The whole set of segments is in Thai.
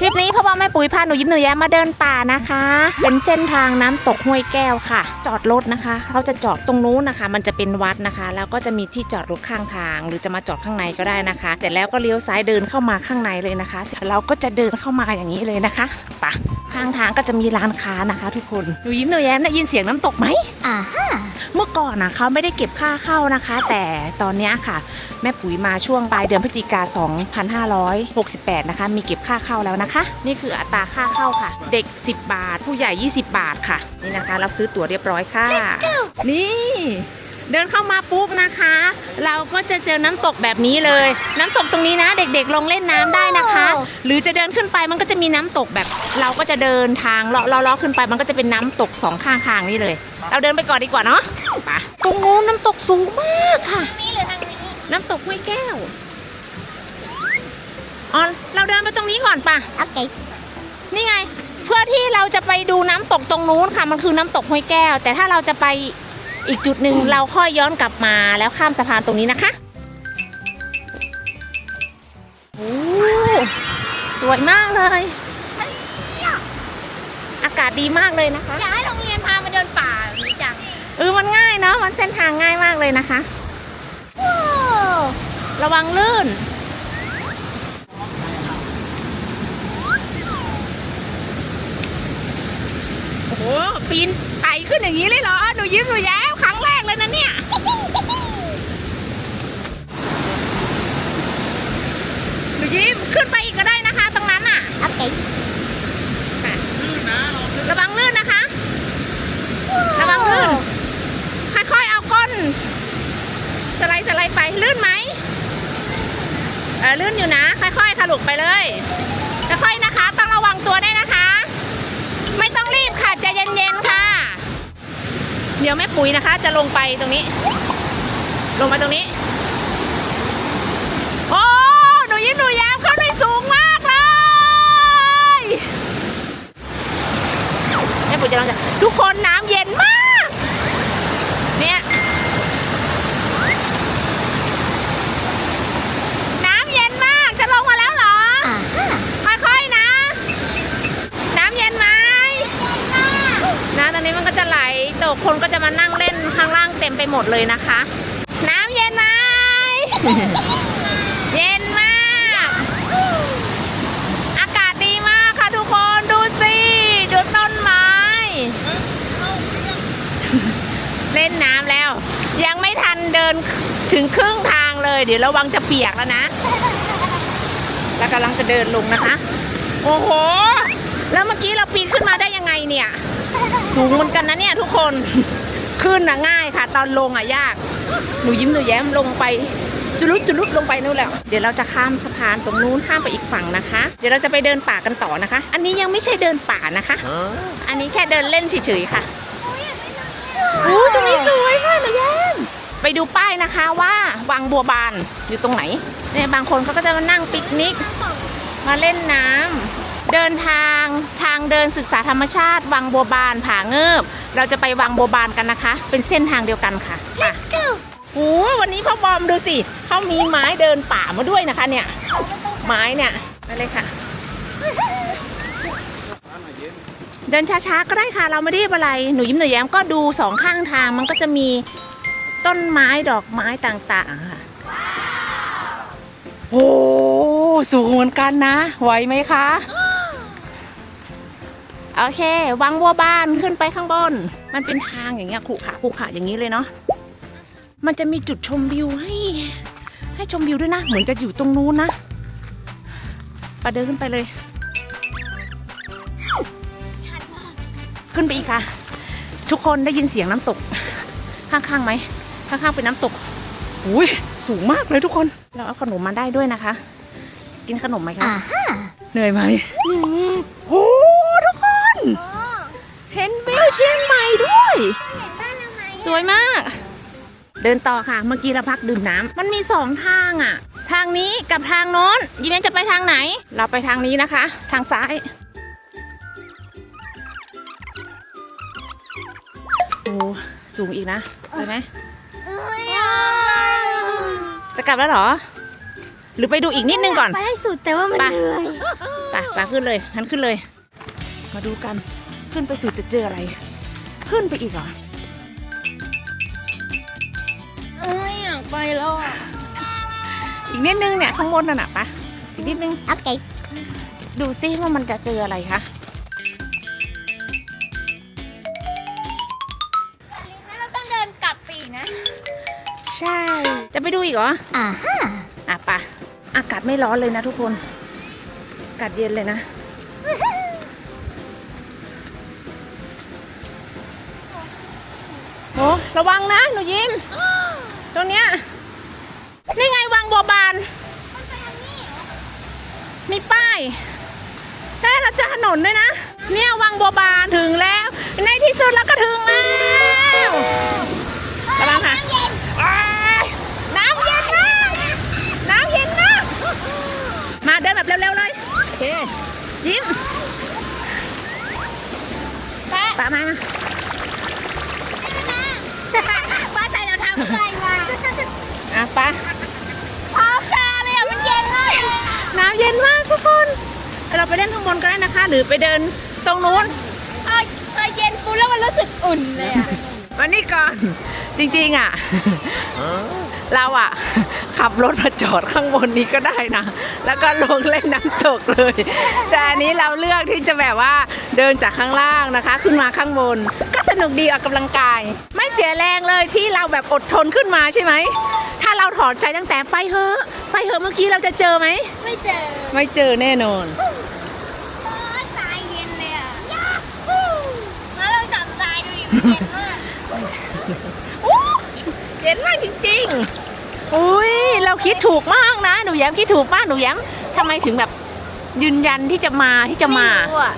คลิปนี้พ่อพ่อแม่ปุ๋ยพาหนูยิ้มหนูแย้มมาเดินป่านะคะ เป็นเส้นทางน้ำตกห้วยแก้วค่ะ จอดรถนะคะ เขาจะจอดตรงนู้นนะคะ มันจะเป็นวัดนะคะ แล้วก็จะมีที่จอดรถข้างทาง หรือจะมาจอดข้างในก็ได้นะคะแต่แล้วก็เลี้ยวซ้ายเดินเข้ามาข้างในเลยนะคะเสร็จเราก็จะเดินเข้ามาอย่างนี้เลยนะคะไปะข้างทางก็จะมีร้านค้านะคะ ทุกคนหนูยิ้มหนูแย้มได้ยินเสียงน้ำตกไหมอ่าฮะ เมื่อก่อนนะเขาไม่ได้เก็บค่าเข้านะคะ แต่ตอนเนี้ยค่ะ แม่ปุ๋ยมาช่วงปลายเดือนพฤศจิกา 2568 นะคะ มีเก็บค่าเข้าแล้วนะคะ นี่คืออัตราค่าเข้าค่ะ เด็ก 10 บาท ผู้ใหญ่ 20 บาทค่ะ นี่นะคะ เราซื้อตั๋วเรียบร้อยค่ะ นี่ เดินเข้ามาปุ๊บนะคะ เราก็จะเจอน้ำตกแบบนี้เลย น้ำตกตรงนี้นะ เด็กๆลงเล่นน้ำได้นะคะ หรือจะเดินขึ้นไปมันก็จะมีน้ำตกแบบ เราก็จะเดินทางเลาะเลาะๆขึ้นไปมันก็จะเป็นน้ำตกสองข้างทางนี่เลย เราเดินไปก่อนดีกว่าเนาะไปตรงนู้นน้ำตกสูงมากค่ะนี่หรือทางนี้น้ำตกห้วยแก้วอ๋อเราเดินไปตรงนี้ก่อนป่ะโอเคนี่ไง เพื่อที่เราจะไปดูน้ำตกตรงนู้นค่ะ มันคือน้ำตกห้วยแก้ว แต่ถ้าเราจะไป อีกจุดหนึ่งเราค่อยย้อนกลับมาแล้วข้ามสะพานตรงนี้นะคะโอ้สวยมากเลย อากาศดีมากเลยนะคะ อยากให้โรงเรียนพามาเดินป่าแบบนี้จังเออมันง่ายเนาะมันเส้นทางง่ายมากเลยนะคะโอ้ระวังลื่นโอ้โหปีนไต่ขึ้นอย่างนี้เลยเหรอ หนูยิ้มหนูแย้ม ครั้งแรกเลยนะเนี่ย หนูยิ้มขึ้นไปอีกก็ได้นะคะ ตรงนั้นอะ โอเคระวังลื่นนะคะ ระวังลื่น ค่อยๆ เอาก้น สไลด์สไลด์ไป ลื่นไหมเออลื่นอยู่นะ ค่อยๆค่ะลูกไปเลย ค่อยๆนะคะ ต้องระวังตัวด้วยนะคะ ไม่ต้องรีบค่ะ ใจเย็นๆค่ะ เดี๋ยวแม่ปุ๋ยนะคะ จะลงไปตรงนี้ ลงมาตรงนี้ โอ้หนูยิ้มหนูแย้มเข้าไปสูงมากเลยแม่ปุ๋ยจะลองจะทุกคนน้ำเย็นมาก เนี่ย น้ำเย็นมาก จะลงมาแล้วเหรอ อ่าฮะ ค่อยๆนะ น้ำเย็นไหมน้ำตอนนี้มันก็จะไหลตกคนก็จะมานั่งเล่นข้างล่างเต็มไปหมด เลยนะคะ น้ำเย็นไหมเย็นมาก อากาศดีมากค่ะทุกคนดูสิดูต้นไม้ เล่นน้ำแล้ว ยังไม่ทันเดินถึงครึ่งทางเลย เดี๋ยวระวังจะเปียกแล้วนะ แล้วกำลังจะเดินลงนะคะ โอ้โห แล้วเมื่อกี้เราปีนขึ้นมาได้ยังไงเนี่ย สูงเหมือนกันนะเนี่ยทุกคน ขึ้นน่ะง่ายค่ะ ตอนลงอะยาก หนูยิ้มหนูแย้มลงไปจุลุดจุลุดลงไปนู่นแล้วเดี๋ยวเราจะข้ามสะพานตรงนู้นข้ามไปอีกฝั่งนะคะ เดี๋ยวเราจะไปเดินป่ากันต่อนะคะ อันนี้ยังไม่ใช่เดินป่านะคะ อันนี้แค่เดินเล่นเฉยๆค่ะโอ้ตรงนี้สวยค่ะหนูแย้มไปดูป้ายนะคะว่าวังบัวบานอยู่ตรงไหนเนี่ยบางคนเขาก็จะมานั่งปิกนิก มาเล่นน้ำเดินทางทางเดินศึกษาธรรมชาติ วังบัวบานผาเงิบ เราจะไปวังบัวบานกันนะคะ เป็นเส้นทางเดียวกันค่ะค่ะ let's go โอ้โหวันนี้พ่อบอมดูสิเขามีไม้เดินป่ามาด้วยนะคะเนี่ย ไม้เนี่ยนั่นเลยค่ะ เดินช้าๆก็ได้ค่ะ เราไม่ได้อะไร หนูยิ้มหนูแย้มก็ดูสองข้างทาง มันก็จะมีต้นไม้ดอกไม้ต่างๆค่ะโอ้สูงเหมือนกันนะ ไหวไหมคะ โอเค วังวัวบ้านขึ้นไปข้างบน มันเป็นทางอย่างเงี้ยขรุขระขรุขระอย่างนี้เลยเนาะ มันจะมีจุดชมวิวให้ ให้ชมวิวด้วยนะ เหมือนจะอยู่ตรงนู้นนะไปเดินขึ้นไปเลย ขึ้นไปอีกค่ะ ทุกคนได้ยินเสียงน้ำตก ข้างๆไหม ข้างๆเป็นน้ำตกอุ้ยสูงมากเลยทุกคน เราเอาขนมมาได้ด้วยนะคะ กินขนมไหมคะอ่าฮะเหนื่อยไหมโอ้ทุกคน เห็นวิวเชียงใหม่ด้วย สวยมาก เดินต่อค่ะ เมื่อกี้เราพักดื่มน้ำมันมีสองทางอะ ทางนี้กับทางโน้นยิ้มแย้มจะไปทางไหน เราไปทางนี้นะคะ ทางซ้าย โอ้สูงอีกนะไปไหมจะกลับแล้วเหรอ หรือไปดูอีกนิดนึงก่อน ไปให้สุดแต่ว่ามันไปเหนื่อยไปไปขึ้นเลยงั้นขึ้นเลย มาดูกัน ขึ้นไปสุดจะเจออะไร ขึ้นไปอีกเหรอเอ้ยอยากไปแล้วอะอีกนิดนึงเนี่ยข้างบนน่ะนะปะอีกนิดนึง โอเค ดูซิว่ามันจะเจออะไรคะงั้นเราต้องเดินกลับไปอีกนะ ใช่ จะไปดูอีกเหรอ อ่าฮะ อะปะอากาศไม่ร้อนเลยนะทุกคน อากาศเย็นเลยนะ ระวังนะ หนูยิ้ม ตรงเนี้ย นี่ไงวังบัวบาน มีป้ายแต่เราจะถนนด้วยนะ เนี่ยวังบัวบานถึงแล้ว ในที่สุดเราก็ถึงแล้ว ทุกคนเราไปเล่นข้างบนก็ได้นะคะ หรือไปเดินตรงนู้นพอพอเย็นปุ๊บแล้วมันรู้สึกอุ่นเลยอะวันนี้ก่อนจริงๆอะ เราอะ ขับรถมาจอดข้างบนนี้ก็ได้นะ แล้วก็ลงเล่นน้ำตกเลย แต่อันนี้เราเลือกที่จะแบบว่าเดินจากข้างล่างนะคะ ขึ้นมาข้างบน ก็สนุกดีออกกำลังกาย ไม่เสียแรงเลยที่เราแบบอดทนขึ้นมาใช่ไหม ถ้าเราถอดใจตั้งแต่ไปเถอะไปเถอะเมื่อกี้เราจะเจอไหม ไม่เจอไม่เจอแน่นอน โอ้ยตายเย็นเลยอะยาฮูมาลองจับตายดูดิมันเย็นมากอู้เย็นมากจริงๆ อุ้ยเราคิดถูกมากนะ หนูแย้มคิดถูกมากหนูแย้มทำไมถึงแบบยืนยันที่จะมาที่จะมา ไรู้อะ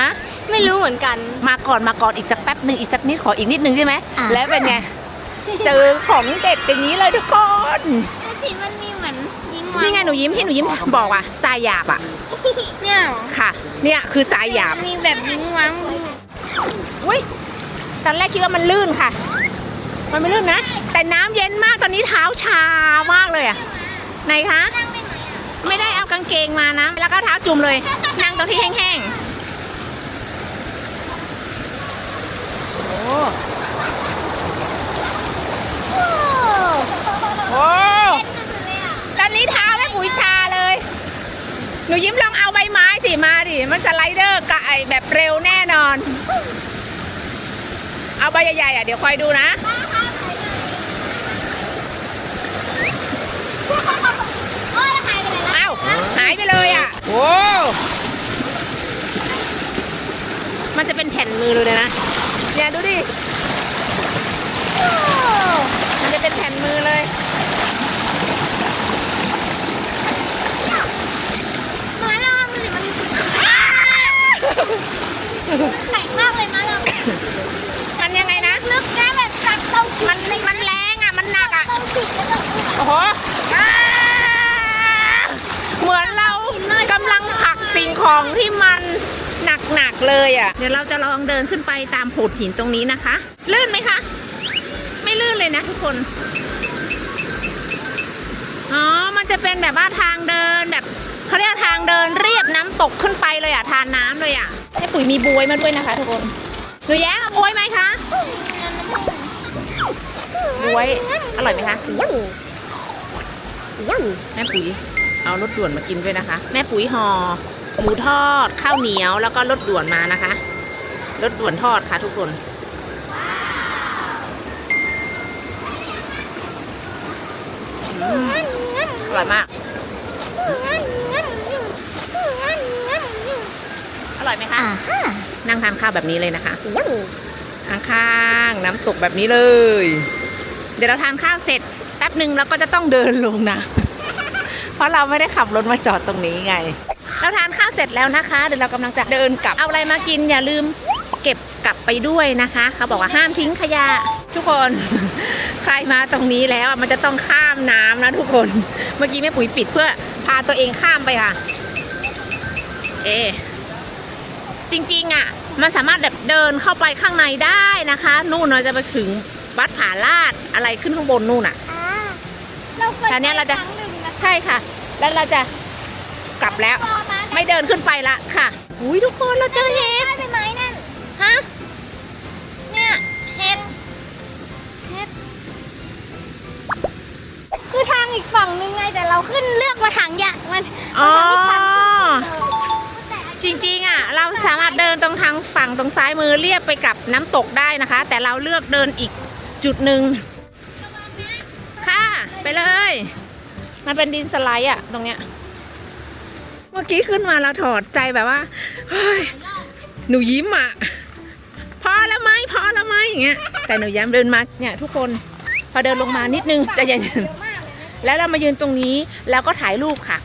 ฮะ ไม่รู้เหมือนกัน มาก่อนมาก่อนอีกสักแป๊บหนึ่งอีกสักนิดขออีกนิดนึงใช่ไหม อ่าแล้วเป็นไง เจอของเด็ดอย่างนี้เลยทุกคนดูสิมันมีเหมือนยิงวานี่ไงหนูยิ้มที่หนูยิ้มบอกอะทรายหยาบอะเนี่ยเหรอค่ะ เนี่ยคือทรายหยาบมันมีแบบยิงวังอุ้ยตอนแรกคิดว่ามันลื่นค่ะ มันไม่ลื่นนะ แต่น้ำเย็นมากตอนนี้เท้าชามากเลยอะไหนคะนั่งได้ไหมอะไม่ได้เอากางเกงมานะ แล้วก็เท้าจุ่มเลย นั่งตรงที่แห้งๆโอ้โอ้ โหเย็นสุดๆเลยอะตอนนี้เท้าแม่ปุ๋ยชาเลย หนูยิ้มลองเอาใบไม้สิมาดิ มันสไลเดอร์กะไอแบบเร็วแน่นอน เอาใบใหญ่ๆอะเดี๋ยวคอยดูนะเอ้าหนแล้วเอ้าหายไปเลยอะโอ้มันจะเป็นแผ่นมือเลยนะ เนี่ยดูดิ มันจะเป็นแผ่นมือเลยมาลองดูสิมันแข็งมากเลยมาลองมันยังไงนะ ลึกนะแบบจับตรงมัมันนมันแรงอะ มันหนักอะตรงจิกแล้วก็โอ้โหอ่าเหมือนเรากำลังผลักสิ่งของที่มันหนักๆเลยอะ เดี๋ยวเราจะลองเดินขึ้นไปตามโขดหินตรงนี้นะคะ ลื่นไหมคะ ไม่ลื่นเลยนะทุกคน อ๋อ มันจะเป็นแบบว่าทางเดินแบบเขาเรียกทางเดินเรียบน้ำตกขึ้นไปเลยอะทานน้ำเลยอะให้ปุ๋ยมีบวยมาด้วยนะคะทุกคนหนูแย้มเอาบวยไหมคะบวยอร่อยไหมคะยังยังแม่ปุ๋ยเอารถด่วนมากินด้วยนะคะ แม่ปุ๋ยห่อหมูทอดข้าวเหนียวแล้วก็รถด่วนมานะคะรถด่วนทอดค่ะทุกคน อืมอร่อยมาก อร่อยไหมคะอ่าฮะนั่งทานข้าวแบบนี้เลยนะคะยังข้างๆน้ำตกแบบนี้เลย เดี๋ยวเราทานข้าวเสร็จแป๊บหนึ่งเราก็จะต้องเดินลงนะ เพราะเราไม่ได้ขับรถมาจอดตรงนี้ไง เราทานข้าวเสร็จแล้วนะคะ เดี๋ยวเรากำลังจะเดินกลับ เอาอะไรมากินอย่าลืมเก็บกลับไปด้วยนะคะ เขาบอกว่าห้ามทิ้งขยะ ทุกคนใคร มาตรงนี้แล้วอะมันจะต้องข้ามน้ำนะทุกคน เมื่อกี้แม่ปุ๋ยปิดเพื่อพาตัวเองข้ามไปค่ะ เอะจริงๆอะ มันสามารถแบบเดินเข้าไปข้างในได้นะคะ นู่นเราจะไปถึงวัดผาลาดอะไรขึ้นข้างบนนู่นอะอ่าเราเคยแต่เนี้ยเราจะไปครั้งหนึ่งนะใช่ค่ะ แล้วเราจะกลับแล้วรอมาไม่เดินขึ้นไปละค่ะอุ้ยทุกคนเราเจอเห็ดได้ไปไหมนั่นฮะ งอีกฝั่งนึงไงแต่เราขึ้นเลือกมาทางยะมันอ๋อมันทางที่ชันแต่จริงๆอะเราสามารถเดินตรงทางฝั่งตรงซ้ายมือเรียบไปกับน้ำตกได้นะคะ แต่เราเลือกเดินอีกจุดหนึ่งค่ะ ไปเลย มันเป็นดินสไลด์อะตรงเนี้ย เมื่อกี้ขึ้นมาเราถอดใจแบบว่าเฮ้ยหนูยิ้มอะ พอแล้วไหมพอแล้วไหมอย่างเงี้ยแต่หนูย้มเดินมาเนี่ยทุกคน พอเดินลงมานิดนึงใจะเย็นเแล้วเรามายืนตรงนี้แล้วก็ถ่ายรูปค่ะ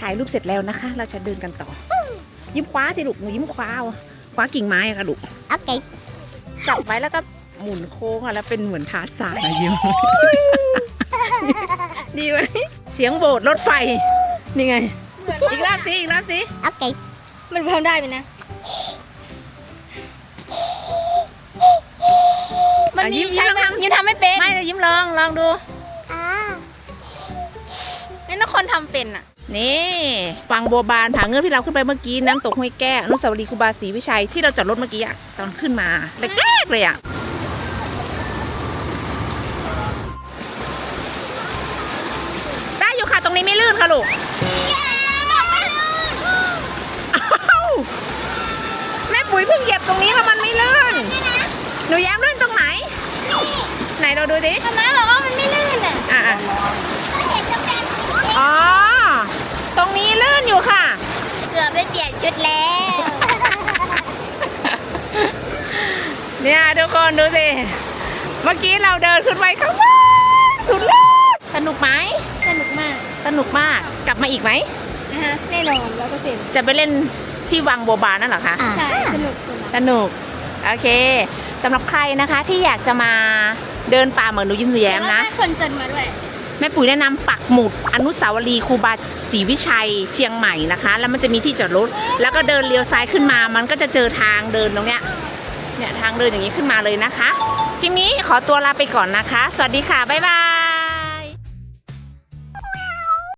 ถ่ายรูปเสร็จแล้วนะคะ เราจะเดินกันต่อ ยิ้มคว้าสิลูกหนูยิ้มคว้าเอาคว้ากิ่งไม้อะค่ะลูกโอเคจับไว้แล้วก็หมุนโค้งอะแล้วเป็นเหมือนทาสานอะยิ้มดีไหมเสียงโบดรถไฟนี่ไงเหมือนอีกรอบสิอีกรอบสิโอเคมันทำได้ไหมนะมันอะมียิ้มใช่ยิ้มไหมลองทำยิ้มทำไม่เป็นไม่เลยยิ้มลองลองดูอ่านี่นัก คนทำเป็นอะ นี่วังบัวบานผาเงือกที่เราขึ้นไปเมื่อกี้น้ำตกห้วยแก้วอนุสาวรีย์ครูบาศรีวิชัยที่เราจอดรถเมื่อกี้อะตอนขึ้นมาแรกๆเลยอะได้อยู่ค่ะตรงนี้ไม่ลื่นค่ะลูกอ้าวแม่ปุ๋ยเพิ่งเหยียบตรงนี้แล้วมันไม่ลื่น หนูแย้มลื่นตรงไหน ไหนเราดูสิทำไมบอกว่ามันไม่ลื่นอะอะอะ มันเห็นช่องแดง อ๋อ ตรงนี้ลื่นอยู่ค่ะ เกือบได้เปลี่ยนชุดแล้ว เนี่ยทุก คนดูสิ เมื่อกี้เราเดินขึ้นไปข้างบนสุดยอดสนุกไหม สนุกมาก สนุกมาก กลับมาอีกไหมนะฮะแน่นอนร้อยเปอร์เซ็นต์จะไปเล่นที่วังบัวบานนั่นเหรอคะ ใช่ สนุกสนุกสนุก โอเคสำหรับใครนะคะที่อยากจะมาเดินป่าเหมือนหนูยิ้มหนูแย้มนะแล้วก็คนจนมาด้วย แม่ปุ๋ยแนะนำปักหมุด อนุสาวรีย์ครูบาศรีวิชัยเชียงใหม่นะคะ แล้วมันจะมีที่จอดรถ แล้วก็เดินเลี้ยวซ้ายขึ้นมา มันก็จะเจอทางเดินตรงเนี้ย เนี่ยทางเดินอย่างนี้ขึ้นมาเลยนะคะ คลิปนี้ขอตัวลาไปก่อนนะคะ สวัสดีค่ะ บ๊ายบาย